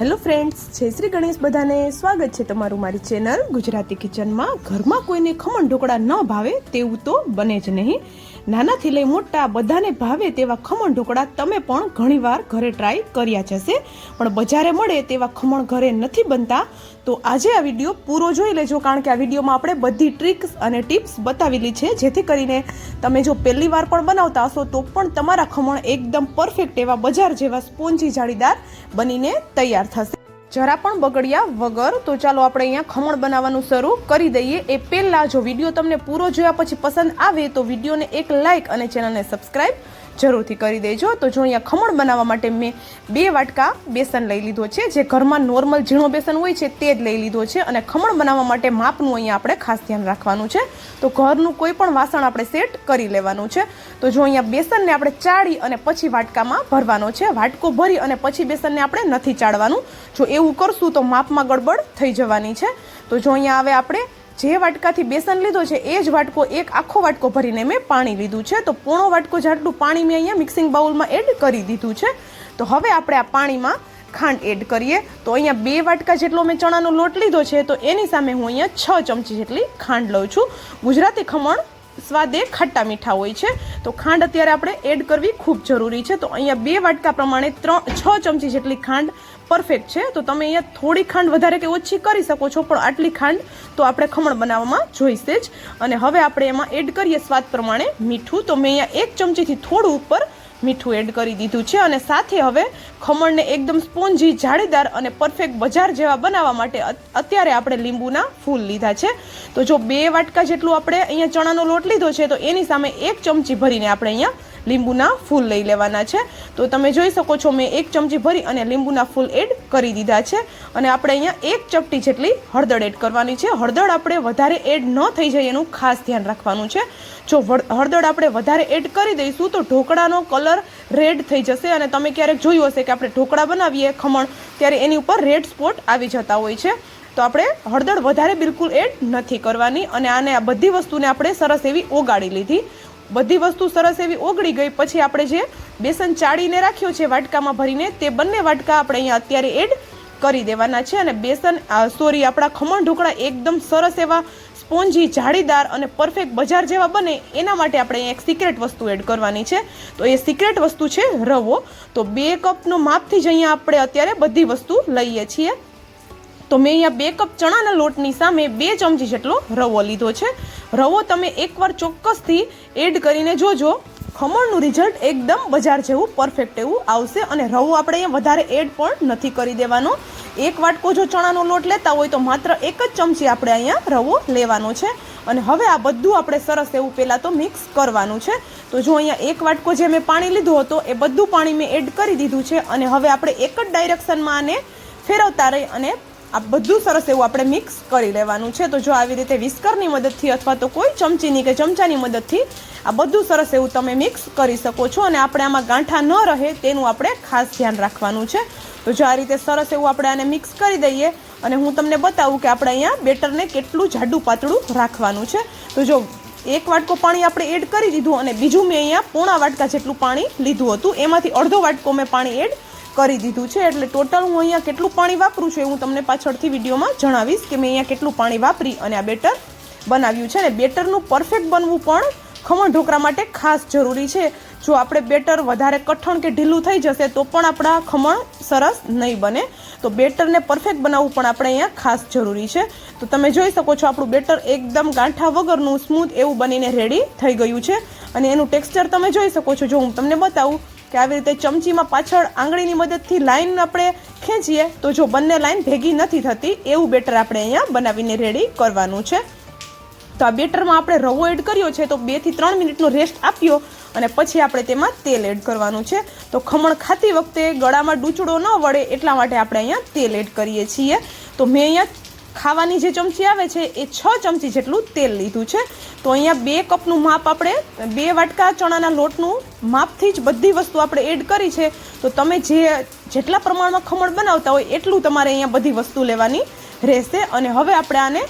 Hello friends, જય શ્રી ગણેશ બધાને. સ્વાગત છે તમારું મારી ચેનલ ગુજરાતી કિચનમાં. ઘરમાં કોઈને ખમણ ઢોકળા ન ભાવે તેવું તો બને જ નહીં. નાનાથી લઈ મોટા બધાને ભાવે તેવા ખમણ ઢોકળા તમે પણ ઘણીવાર ઘરે ટ્રાય કર્યા જશે પણ બજારે મળે તેવા ખમણ ઘરે નથી બનતા, તો આજે આ વીડિયો પૂરો જોઈ લેજો, કારણ કે આ વિડીયોમાં આપણે બધી ટ્રિક્સ અને ટિપ્સ બતાવેલી છે, જેથી કરીને તમે જો પહેલી વાર પણ બનાવતા હશો, તો પણ તમારા ખમણ એકદમ પરફેક્ટ એવા બજાર જેવા સ્પોન્જી જાળીદાર બનીને તૈયાર થશે. જરા પણ બગડ્યા વગર, તો ચાલો આપણે અહીંયા ખમણ બનાવવાનું શરૂ કરી દઈએ. એ પહેલાં જો વીડિયો તમને પૂરો જોયા પછી પસંદ આવે તો વિડીયોને એક લાઇક અને ચેનલને સબસ્ક્રાઇબ જરૂરથી કરી દેજો. તો જો અહીંયા ખમણ બનાવવા માટે મેં બે વાટકા બેસન લઈ લીધો છે. જે ઘરમાં નોર્મલ ઝીણો બેસન હોય છે તે જ લઈ લીધો છે અને ખમણ બનાવવા માટે માપનું અહીંયા આપણે ખાસ ધ્યાન રાખવાનું છે. તો ઘરનું કોઈ પણ વાસણ આપણે સેટ કરી લેવાનું છે. તો જો અહીંયા બેસનને આપણે ચાળી અને પછી વાટકામાં ભરવાનો છે. વાટકો ભરી અને પછી બેસનને આપણે નથી ચાળવાનું. જો એવું કરશું તો માપમાં ગડબડ થઈ જવાની છે. તો જો અહીંયા હવે આપણે જે વાટકાથી બેસન લીધો છે, એ જ વાટકો, એક આખો વાટકો ભરીને મેં પાણી લીધું છે. તો પોણો વાટકો જેટલું પાણી મેં અહીંયા મિક્સિંગ બાઉલમાં એડ કરી દીધું છે. તો હવે આપણે આ પાણીમાં ખાંડ એડ કરીએ. તો અહીંયા બે વાટકા જેટલો મેં ચણાનો લોટ લીધો છે, તો એની સામે હું અહીંયા છ ચમચી જેટલી ખાંડ લઉં છું. ગુજરાતી ખમણ સ્વાદે ખાટા મીઠા હોય છે. તો ખાંડ અત્યારે આપણે એડ કરવી ખૂબ જરૂરી છે. તો અહીંયા બે વાટકા પ્રમાણે ત્રણ, છ ચમચી જેટલી ખાંડ પરફેક્ટ છે. તો તમે અહીંયા થોડી ખાંડ વધારે કે ઓછી કરી શકો છો, પણ આટલી ખાંડ તો આપણે ખમણ બનાવવામાં જોઈશે જ. અને હવે આપણે એમાં એડ કરીએ સ્વાદ પ્રમાણે મીઠું. તો મેં અહીંયા એક ચમચીથી થોડું ઉપર મીઠું એડ કરી દીધું છે. અને સાથે હવે ખમણને એકદમ સ્પોન્જી, જાળીદાર અને પરફેક્ટ બજાર જેવા બનાવવા માટે અત્યારે આપણે લીંબુના ફૂલ લીધા છે. તો જો બે વાટકા જેટલું આપણે અહીંયા ચણાનો લોટ લીધો છે, તો એની સામે એક ચમચી ભરીને આપણે અહીંયા લીંબુના ફૂલ લઈ લેવાના છે. તો તમે જોઈ શકો છો, મેં એક ચમચી ભરી અને લીંબુના ફૂલ એડ કરી દીધા છે. અને આપણે અહીંયા એક ચપટી જેટલી હળદર એડ કરવાની છે. હળદર આપણે વધારે એડ ન થઈ જાય એનું ખાસ ધ્યાન રાખવાનું છે. જો હળદર આપણે વધારે એડ કરી દઈશું તો ઢોકળાનો કલર રેડ થઈ જશે અને તમે ક્યારેક જોયું હશે કે આપણે ઢોકળા બનાવીએ ખમણ, ત્યારે એની ઉપર રેડ સ્પોટ આવી જતા હોય છે. તો આપણે હળદર વધારે બિલકુલ એડ નથી કરવાની અને આને આ બધી વસ્તુને આપણે સરસ એવી ઓગાળી લીધી. બધી વસ્તુ સરસ એવી ઓગળી ગઈ. પછી આપણે જે બેસન ચાળીને રાખ્યો છે વાટકામાં ભરીને, તે બંને વાટકા આપણે અહીંયા અત્યારે એડ કરી દેવાના છે. અને બેસન સોરી, આપણા ખમણ ઢોકળા એકદમ સરસ એવા સ્પોન્જી, જાળીદાર અને પરફેક્ટ બજાર જેવા બને, એના માટે આપણે એક સિક્રેટ વસ્તુ એડ કરવાની છે. તો એ સિક્રેટ વસ્તુ છે રવો. તો બે કપનો માપથી જ અહીંયા આપણે અત્યારે બધી વસ્તુ લઈએ છીએ. તો મેં અહીંયા બે કપ ચણાના લોટની સામે બે ચમચી જેટલો રવો લીધો છે. રવો તમે એકવાર ચોક્કસથી એડ કરીને જોજો. ખમણનું રિઝલ્ટ એકદમ બજાર જેવું પરફેક્ટ એવું આવશે અને રવો આપણે અહીંયા વધારે એડ પણ નથી કરી દેવાનો. એક વાટકો જો ચણાનો લોટ લેતા હોય તો માત્ર એક જ ચમચી આપણે અહીંયા રવો લેવાનો છે. અને હવે આ બધું આપણે સરસ એવું પહેલાં તો મિક્સ કરવાનું છે. તો જો અહીંયા એક વાટકો જે મેં પાણી લીધું હતો, એ બધું પાણી મેં એડ કરી દીધું છે. અને હવે આપણે એક જ ડાયરેક્શનમાં આને ફેરવતા રહી અને આ બધું સરસ એવું આપણે મિક્સ કરી લેવાનું છે. તો જો આવી રીતે વિસ્કરની મદદથી અથવા તો કોઈ ચમચીની કે ચમચાની મદદથી આ બધું સરસ એવું તમે મિક્સ કરી શકો છો અને આપણે આમાં ગાંઠા ન રહે તેનું આપણે ખાસ ધ્યાન રાખવાનું છે. તો જો આ રીતે સરસ એવું આપણે આને મિક્સ કરી દઈએ અને હું તમને બતાવું કે આપણે અહીંયા બેટરને કેટલું જાડું પાતળું રાખવાનું છે. તો જો એક વાટકો પાણી આપણે એડ કરી દીધું અને બીજું મેં અહીંયા પોણા વાટકા જેટલું પાણી લીધું હતું. એમાંથી અડધો વાટકો મેં પાણી એડ કરી દીધું છે. એટલે ટોટલ હું અહીંયા કેટલું પાણી વાપરું છું એ હું તમને પાછળથી વિડીયોમાં જણાવીશ કે મેં અહીંયા કેટલું પાણી વાપરી અને આ બેટર બનાવ્યું છે. અને બેટરનું પરફેક્ટ બનવું પણ ખમણ ઢોકળા માટે ખાસ જરૂરી છે. જો આપણે બેટર વધારે કઠણ કે ઢીલું થઈ જશે તો પણ આપણા ખમણ સરસ નહીં બને. તો બેટરને પરફેક્ટ બનાવવું પણ આપણે અહીંયા ખાસ જરૂરી છે. તો તમે જોઈ શકો છો આપણું બેટર એકદમ ગાંઠા વગરનું સ્મૂથ એવું બનીને રેડી થઈ ગયું છે. અને એનું ટેક્સચર તમે જોઈ શકો છો. જો હું તમને બતાવું કે આવી રીતે ચમચીમાં પાછળ આંગળીની મદદથી લાઈન આપણે ખેંચીએ, તો જો બંને લાઈન ભેગી નથી થતી, એવું બેટર આપણે અહીંયા બનાવીને રેડી કરવાનું છે. તો આ બેટરમાં આપણે રવો એડ કર્યો છે, તો બેથી ત્રણ મિનિટનો રેસ્ટ આપ્યો અને પછી આપણે તેમાં તેલ એડ કરવાનું છે. તો ખમણ ખાતી વખતે ગળામાં ડૂચડો ન વળે એટલા માટે આપણે અહીંયા તેલ એડ કરીએ છીએ. તો મેં અહીંયા ખાવાની જે ચમચી આવે છે, એ છ ચમચી જેટલું તેલ લીધું છે. તો અહીંયા બે કપનું માપ આપણે, બે વાટકા ચણાના લોટનું માપથી જ બધી વસ્તુ આપણે એડ કરી છે. તો તમે જે, જેટલા પ્રમાણમાં ખમણ બનાવતા હોય, એટલું તમારે અહીંયા બધી વસ્તુ લેવાની રહેશે. અને હવે આપણે આને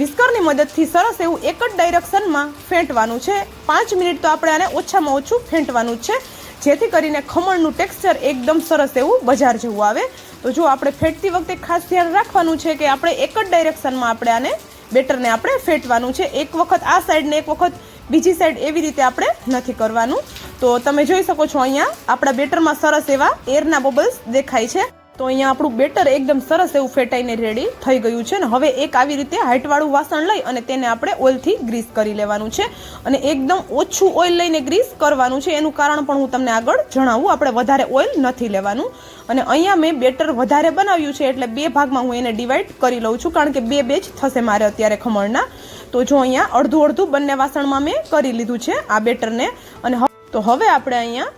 વિસ્કરની મદદથી સરસ એવું એક જ ડાયરેક્શનમાં ફેંટવાનું છે. પાંચ મિનિટ તો આપણે આને ઓછામાં ઓછું ફેંટવાનું છે. જેથી કરીને ખમણનું ટેક્સચર એકદમ સરસ એવું બજાર જેવું આવે. તો જો આપણે ફેટતી વખતે ખાસ ધ્યાન રાખવાનું છે કે આપણે એક જ ડાયરેક્શનમાં આપણે આને બેટરને આપણે ફેટવાનું છે. એક વખત આ સાઈડને એક વખત બીજી સાઈડ એવી રીતે આપણે નથી કરવાનું. તો તમે જોઈ શકો છો અહીંયા આપણા બેટરમાં સરસ એવા એરના બબલ્સ દેખાય છે. તો અહીંયા આપણું બેટર એકદમ સરસ એવું ફેટાઈને રેડી થઈ ગયું છે ને હવે એક આવી રીતે હાઇટવાળું વાસણ લઈ અને તેને આપણે ઓઇલથી ગ્રીસ કરી લેવાનું છે અને એકદમ ઓછું ઓઇલ લઈને ગ્રીસ કરવાનું છે. એનું કારણ પણ હું તમને આગળ જણાવું. આપણે વધારે ઓઇલ નથી લેવાનું. અને અહીંયા મેં બેટર વધારે બનાવ્યું છે એટલે બે ભાગમાં હું એને ડિવાઈડ કરી લઉં છું. કારણ કે બે બેચ થશે મારે અત્યારે ખમણના. તો જો અહીંયા અડધું અડધું બંને વાસણમાં મેં કરી લીધું છે આ બેટરને. અને તો હવે આપણે અહીંયા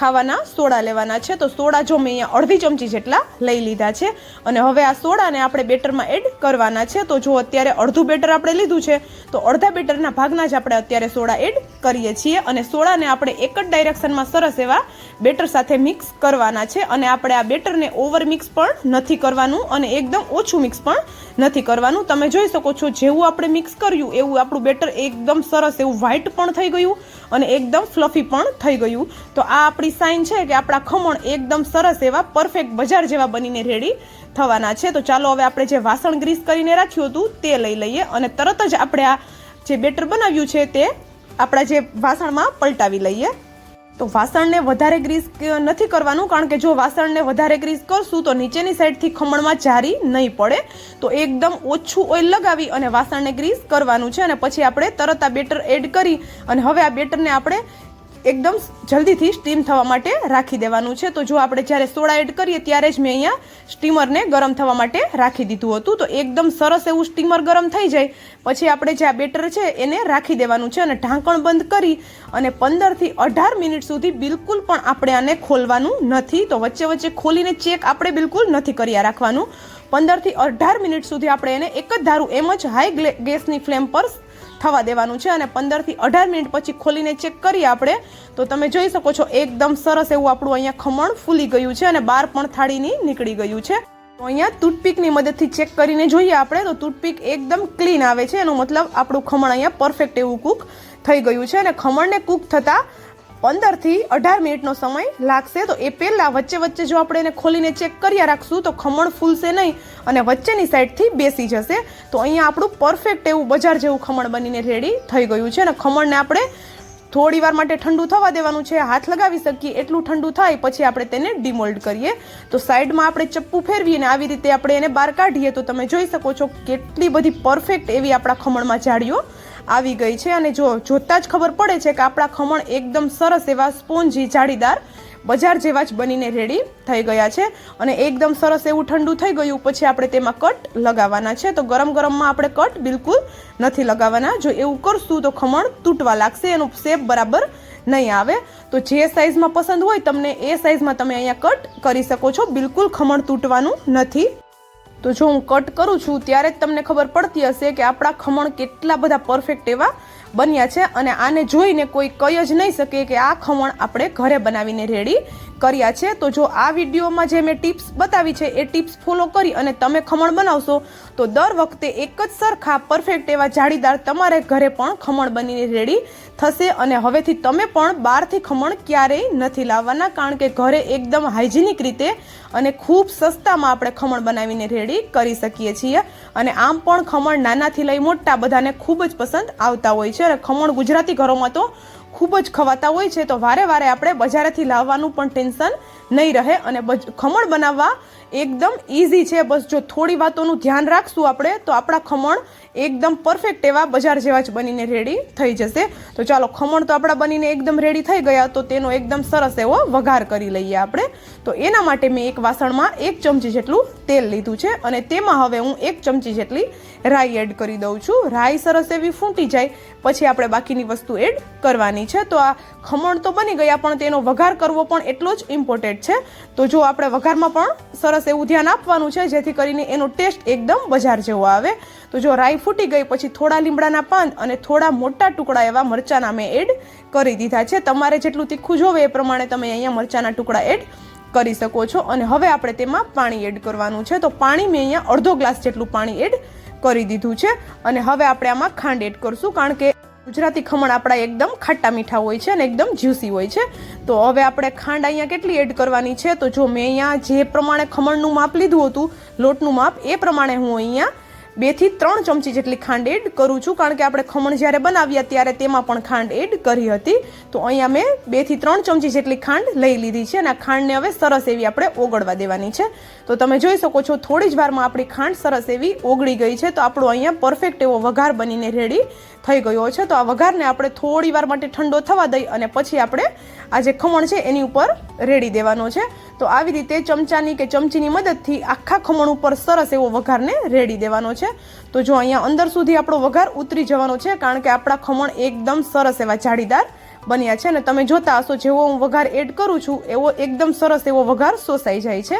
ખાવાના સોડા લેવાના છે. તો સોડા જો મેં અહીંયા અડધી ચમચી જેટલા લઈ લીધા છે. અને હવે આ સોડાને આપણે બેટરમાં એડ કરવાના છે. તો જો અત્યારે અડધું બેટર આપણે લીધું છે, તો અડધા બેટરના ભાગના જ આપણે અત્યારે સોડા એડ કરીએ છીએ. અને સોડાને આપણે એક જ ડાયરેક્શનમાં સરસ એવા બેટર સાથે મિક્સ કરવાના છે. અને આપણે આ બેટરને ઓવર મિક્સ પણ નથી કરવાનું અને એકદમ ઓછું મિક્સ પણ નથી કરવાનું. તમે જોઈ શકો છો, જેવું આપણે મિક્સ કર્યું, એવું આપણું બેટર એકદમ સરસ, એવું વ્હાઈટ પણ થઈ ગયું અને એકદમ ફ્લફી પણ થઈ ગયું. તો આ આપણી સાઇન છે કે આપણા ખમણ એકદમ સરસ એવા પરફેક્ટ બજાર જેવા બનીને રેડી થવાના છે. તો ચાલો હવે આપણે જે વાસણ ગ્રીસ કરીને રાખ્યું હતું, તે લઈ લઈએ અને તરત જ આપણે આ જે બેટર બનાવ્યું છે તે આપણા જે વાસણમાં પલટાવી લઈએ. તો વાસણને વધારે ગ્રીસ નથી કરવાનું, કારણ કે જો વાસણને વધારે ગ્રીસ કરશું તો નીચેની સાઈડથી ખમણમાં જારી નહીં પડે. તો એકદમ ઓછું ઓઇલ લગાવી અને વાસણને ગ્રીસ કરવાનું છે અને પછી આપણે તરત આ બેટર એડ કરી અને હવે આ બેટરને આપણે એકદમ જલ્દીથી સ્ટીમ થવા માટે રાખી દેવાનું છે. તો જો આપણે જ્યારે સોડા એડ કરીએ ત્યારે જ મેં અહીંયા સ્ટીમરને ગરમ થવા માટે રાખી દીધું હતું. તો એકદમ સરસ એવું સ્ટીમર ગરમ થઈ જાય. પછી આપણે જે આ બેટર છે એને રાખી દેવાનું છે અને ઢાંકણ બંધ કરી અને પંદરથી અઢાર મિનિટ સુધી બિલકુલ પણ આપણે આને ખોલવાનું નથી. તો વચ્ચે વચ્ચે ખોલીને ચેક આપણે બિલકુલ નથી કર્યા રાખવાનું. પંદરથી અઢાર મિનિટ સુધી આપણે એને એક જ ધારું એમ જ હાઈ ગેસની ફ્લેમ પર થવા દેવાનું છે અને પંદરથી અઢાર મિનિટ પછી ખોલીને ચેક કરીએ આપણે. તો તમે જોઈ શકો છો, એકદમ સરસ એવું આપણું અહીંયા ખમણ ફૂલી ગયું છે અને બહાર પણ થાળીની નીકળી ગયું છે. તો અહીંયા ટૂથપીકની મદદથી ચેક કરીને જોઈએ આપણે. તો ટૂથપીક એકદમ ક્લીન આવે છે. એનો મતલબ આપણું ખમણ અહીંયા પરફેક્ટ એવું કૂક થઈ ગયું છે અને ખમણને કૂક થતાં પંદરથી અઢાર મિનિટનો સમય લાગશે. તો એ પહેલાં વચ્ચે વચ્ચે જો આપણે એને ખોલીને ચેક કર્યા રાખશું, તો ખમણ ફૂલશે નહીં અને વચ્ચેની સાઈડથી બેસી જશે. તો અહીંયા આપણું પરફેક્ટ એવું બજાર જેવું ખમણ બનીને રેડી થઈ ગયું છે. અને ખમણને આપણે થોડી વાર માટે ઠંડુ થવા દેવાનું છે. હાથ લગાવી શકીએ એટલું ઠંડુ થાય, પછી આપણે તેને ડિમોલ્ડ કરીએ. તો સાઈડમાં આપણે ચપ્પુ ફેરવીએ અને આવી રીતે આપણે એને બહાર કાઢીએ. તો તમે જોઈ શકો છો કેટલી બધી પરફેક્ટ એવી આપણા ખમણમાં જાળીઓ આવી ગઈ છે અને જો જોતાં જ ખબર પડે છે કે આપણા ખમણ એકદમ સરસ એવા સ્પોન્જી જાળીદાર બજાર જેવા જ બનીને રેડી થઈ ગયા છે અને એકદમ સરસ એવું ઠંડુ થઈ ગયું. પછી આપણે તેમાં કટ લગાવવાના છે. તો ગરમ ગરમમાં આપણે કટ બિલકુલ નથી લગાવવાના. જો એવું કરશું તો ખમણ તૂટવા લાગશે, એનું શેપ બરાબર નહીં આવે. તો જે સાઈઝમાં પસંદ હોય તમને એ સાઇઝમાં તમે અહીંયા કટ કરી શકો છો. બિલકુલ ખમણ તૂટવાનું નથી. તો જો હું કટ કરું છું, ત્યારે જ તમને ખબર પડતી હશે કે આપણા ખમણ કેટલા બધા પરફેક્ટ એવા બન્યા છે અને આને જોઈને કોઈ કહી જ નહીં શકે કે આ ખમણ આપણે ઘરે બનાવીને રેડી કર્યા છે, તો જો આ વિડીયોમાં જે મેં ટિપ્સ બતાવી છે, એ ટિપ્સ ફોલો કરી અને તમે ખમણ બનાવશો, તો દર વખતે એક જ સરખા પરફેક્ટ એવા જાળીદાર તમારે ઘરે પણ ખમણ બનીને રેડી થશે અને હવેથી તમે પણ બહારથી ખમણ ક્યારેય નથી લાવવાના, કારણ કે ઘરે એકદમ હાઇજેનિક રીતે અને ખૂબ સસ્તામાં આપણે ખમણ બનાવીને રેડી કરી શકીએ છીએ. અને આમ પણ ખમણ નાનાથી લઈ મોટા બધાને ખૂબ જ પસંદ આવતા હોય છે. અને ખમણ ગુજરાતી ઘરોમાં તો ખૂબ જ ખવાતા હોય છે, તો વારે વારે આપણે બજારેથી લાવવાનું પણ ટેન્શન નહીં રહે અને ખમણ બનાવવા એકદમ ઇઝી છે. બસ જો થોડી વાતોનું ધ્યાન રાખશું આપણે, તો આપણા ખમણ એકદમ પરફેક્ટ એવા બજાર જેવા જ બનીને રેડી થઈ જશે. તો ચાલો, ખમણ તો આપણા બનીને એકદમ રેડી થઈ ગયા, તો તેનો એકદમ સરસ એવો વઘાર કરી લઈએ આપણે. તો એના માટે મેં એક વાસણમાં એક ચમચી જેટલું તેલ લીધું છે અને તેમાં હવે હું એક ચમચી જેટલી રાઈ એડ કરી દઉં છું. રાઈ સરસ એવી ફૂટી જાય, પછી આપણે બાકીની વસ્તુ એડ કરવાની છે. તો આ ખમણ તો બની ગયા, પણ તેનો વઘાર કરવો પણ એટલો જ ઇમ્પોર્ટન્ટ છે. તો જો આપણે વઘારમાં પણ સરસ એવું ધ્યાન આપવાનું છે, જેથી કરીને એનો ટેસ્ટ એકદમ બજાર જેવો આવે. તો જો રાઈ ફૂટી ગઈ, પછી થોડા લીમડાના પાન અને થોડા મોટા ટુકડા એવા મરચાના મેં એડ કરી દીધા છે. તમારે જેટલું તીખું જોવે એ પ્રમાણે તમે અહીંયા મરચાના ટુકડા એડ કરી શકો છો. અને હવે આપણે તેમાં પાણી એડ કરવાનું છે. તો પાણી મેં અહીંયા અડધો ગ્લાસ જેટલું પાણી એડ કરી દીધું છે. અને હવે આપણે આમાં ખાંડ એડ કરશું, કારણ કે ગુજરાતી ખમણ આપણા એકદમ ખાટા મીઠા હોય છે અને એકદમ જ્યુસી હોય છે. તો હવે આપણે ખાંડ અહીંયા કેટલી એડ કરવાની છે? તો જો મેં અહીંયા જે પ્રમાણે ખમણનું માપ લીધું હતું, લોટનું માપ, એ પ્રમાણે હું અહીંયા બેથી ત્રણ ચમચી જેટલી ખાંડ એડ કરું છું. કારણ કે આપણે ખમણ જ્યારે બનાવ્યા ત્યારે તેમાં પણ ખાંડ એડ કરી હતી. તો અહીંયા મેં બેથી ત્રણ ચમચી જેટલી ખાંડ લઈ લીધી છે અને આ ખાંડને હવે સરસ એવી આપણે ઓગળવા દેવાની છે. તો તમે જોઈ શકો છો, થોડી જ વારમાં આપણી ખાંડ સરસ એવી ઓગળી ગઈ છે. તો આપણો અહીંયા પરફેક્ટ એવો વઘાર બનીને રેડી થઈ ગયો છે. તો આ વઘારને આપણે થોડી વાર માટે ઠંડો થવા દઈ અને પછી આપણે આ જે ખમણ છે એની ઉપર રેડી દેવાનો છે. તો આવી રીતે ચમચાની કે ચમચીની મદદથી આખા ખમણ ઉપર સરસ એવો વઘારને રેડી દેવાનો છે. તો જો અહીંયા અંદર સુધી આપણો વઘાર ઉતરી જવાનો છે, કારણ કે આપણા ખમણ એકદમ સરસ એવા જાળીદાર બન્યા છે. અને તમે જોતા હશો, જેવો હું વઘાર એડ કરું છું, એવો એકદમ સરસ એવો વઘાર સોસાઈ જાય છે.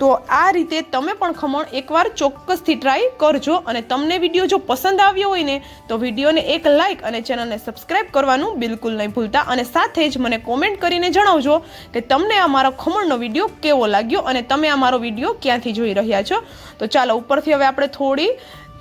તો આ રીતે તમે પણ ખમણ એકવાર ચોક્કસથી ટ્રાય કરજો અને તમને વીડિયો જો પસંદ આવ્યો હોય ને, તો વિડીયોને એક લાઇક અને ચેનલને સબસ્ક્રાઇબ કરવાનું બિલકુલ નહીં ભૂલતા. અને સાથે જ મને કોમેન્ટ કરીને જણાવજો કે તમને આ મારો ખમણનો વીડિયો કેવો લાગ્યો અને તમે આ મારો વીડિયો ક્યાંથી જોઈ રહ્યા છો. તો ચાલો ઉપરથી હવે આપણે થોડી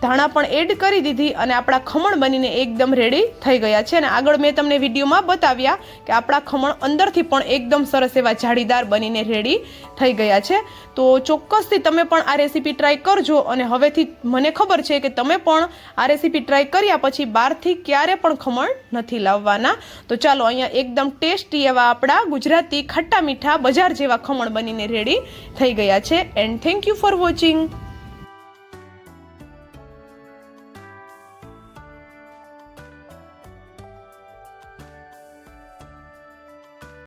ધાણા પણ એડ કરી દીધી અને આપણા ખમણ બનીને એકદમ રેડી થઈ ગયા છે. અને આગળ મેં તમને વિડીયોમાં બતાવ્યા કે આપણા ખમણ અંદરથી પણ એકદમ સરસ એવા જાળીદાર બનીને રેડી થઈ ગયા છે. તો ચોક્કસથી તમે પણ આ રેસીપી ટ્રાય કરજો અને હવેથી મને ખબર છે કે તમે પણ આ રેસીપી ટ્રાય કર્યા પછી બહારથી ક્યારે પણ ખમણ નથી લાવવાના. તો ચાલો અહીંયા એકદમ ટેસ્ટી એવા આપણા ગુજરાતી ખટ્ટા મીઠા બજાર જેવા ખમણ બનીને રેડી થઈ ગયા છે. And thank you for watching